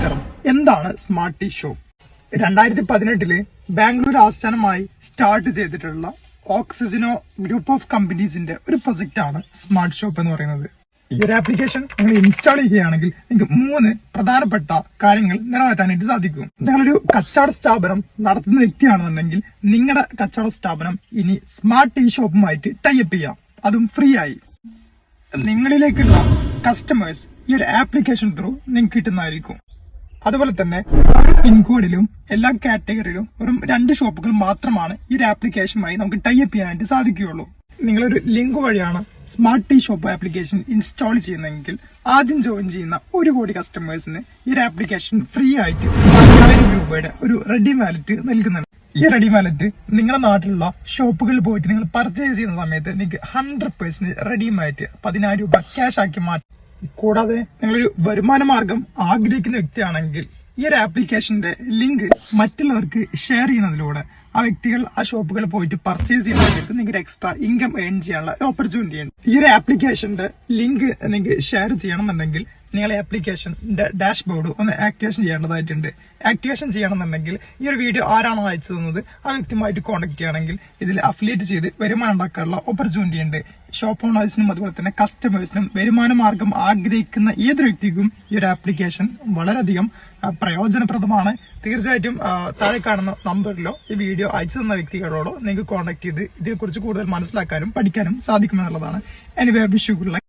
നമസ്കാരം. എന്താണ് smart T show രണ്ടായിരത്തി പതിനെട്ടിൽ ബാംഗ്ലൂർ ആസ്ഥാനമായി സ്റ്റാർട്ട് ചെയ്തിട്ടുള്ള ഓക്സിജനോ ഗ്രൂപ്പ് ഓഫ് കമ്പനീസിന്റെ ഒരു പ്രൊജക്റ്റ് ആണ് സ്മാർട്ട് ഷോപ്പ് എന്ന് പറയുന്നത്. ഈ ഒരു ആപ്ലിക്കേഷൻ നിങ്ങൾ ഇൻസ്റ്റാൾ ചെയ്യുകയാണെങ്കിൽ നിങ്ങൾക്ക് മൂന്ന് പ്രധാനപ്പെട്ട കാര്യങ്ങൾ നിറവേറ്റാനായിട്ട് സാധിക്കും. നിങ്ങളൊരു കച്ചവട സ്ഥാപനം നടത്തുന്ന വ്യക്തിയാണെന്നുണ്ടെങ്കിൽ നിങ്ങളുടെ കച്ചവട സ്ഥാപനം ഇനി സ്മാർട്ട് ടി ഷോപ്പുമായിട്ട് ടൈപ്പ് ചെയ്യാം. അതും ഫ്രീ ആയി നിങ്ങളിലേക്കുള്ള കസ്റ്റമേഴ്സ് ഈ ഒരു ആപ്ലിക്കേഷൻ ത്രൂ നിങ്ങൾക്ക് കിട്ടുന്നതായിരിക്കും. അതുപോലെ തന്നെ പിൻകോഡിലും എല്ലാ കാറ്റഗറിയിലും വെറും രണ്ട് ഷോപ്പുകൾ മാത്രമാണ് ഈ ഒരു ആപ്ലിക്കേഷനുമായി നമുക്ക് ടൈ അപ്പ് ചെയ്യാനായിട്ട് സാധിക്കുകയുള്ളൂ. നിങ്ങളൊരു ലിങ്ക് വഴിയാണ് smart T shop application install ചെയ്യുന്നതെങ്കിൽ ആദ്യം ജോയിൻ ചെയ്യുന്ന ഒരു കോടി കസ്റ്റമേഴ്സിന് ഈ ഒരു ആപ്ലിക്കേഷൻ ഫ്രീ ആയിട്ട് പതിനായിരം രൂപയുടെ ഒരു റെഡി വാലറ്റ് നൽകുന്നുണ്ട്. ഈ റെഡി വാലറ്റ് നിങ്ങളുടെ നാട്ടിലുള്ള ഷോപ്പുകളിൽ പോയിട്ട് നിങ്ങൾ പർച്ചേസ് ചെയ്യുന്ന സമയത്ത് നിങ്ങൾക്ക് ഹൺഡ്രഡ് പേഴ്സന്റ് റെഡിയുമായിട്ട് പതിനായിരം രൂപ ക്യാഷ് ആക്കി മാറ്റും കൂടാതെ നിങ്ങളൊരു വരുമാന മാർഗം ആഗ്രഹിക്കുന്ന വ്യക്തിയാണെങ്കിൽ ഈ ഒരു ആപ്ലിക്കേഷന്റെ ലിങ്ക് മറ്റുള്ളവർക്ക് ഷെയർ ചെയ്യുന്നതിലൂടെ ആ വ്യക്തികൾ ആ ഷോപ്പുകളിൽ പോയിട്ട് പർച്ചേസ് ചെയ്യുന്ന സമയത്ത് നിങ്ങൾക്ക് എക്സ്ട്രാ ഇൻകം ഏൺ ചെയ്യാനുള്ള ഒരു ഓപ്പർച്യൂണിറ്റി ഉണ്ട്. ഈ ഒരു ആപ്ലിക്കേഷന്റെ ലിങ്ക് നിങ്ങൾക്ക് ഷെയർ ചെയ്യണമെന്നുണ്ടെങ്കിൽ നിങ്ങൾ ആപ്ലിക്കേഷന്റെ ഡാഷ് ബോർഡ് ഒന്ന് ആക്ടിവേഷൻ ചെയ്യേണ്ടതായിട്ടുണ്ട്. ആക്ടിവേഷൻ ചെയ്യണമെന്നുണ്ടെങ്കിൽ ഈ ഒരു വീഡിയോ ആരാണോ അയച്ചു തന്നത് ആ വ്യക്തിയുമായിട്ട് കോൺടാക്ട് ചെയ്യണമെങ്കിൽ ഇതിൽ അഫിലിയേറ്റ് ചെയ്ത് വരുമാനം ഉണ്ടാക്കാനുള്ള ഓപ്പർച്യൂണിറ്റി ഉണ്ട്. ഷോപ്പ് ഓണേഴ്സിനും അതുപോലെ തന്നെ കസ്റ്റമേഴ്സിനും വരുമാന മാർഗം ആഗ്രഹിക്കുന്ന ഏതൊരു വ്യക്തിക്കും ഈ ഒരു ആപ്ലിക്കേഷൻ വളരെയധികം പ്രയോജനപ്രദമാണ്. തീർച്ചയായിട്ടും താഴെ കാണുന്ന നമ്പറിലോ ഈ വീഡിയോ അയച്ചു തന്ന വ്യക്തികളോടോ നിങ്ങൾക്ക് കോൺടാക്ട് ചെയ്ത് ഇതിനെക്കുറിച്ച് കൂടുതൽ മനസ്സിലാക്കാനും പഠിക്കാനും സാധിക്കുമെന്നുള്ളതാണ്. എനിവേ വിഷു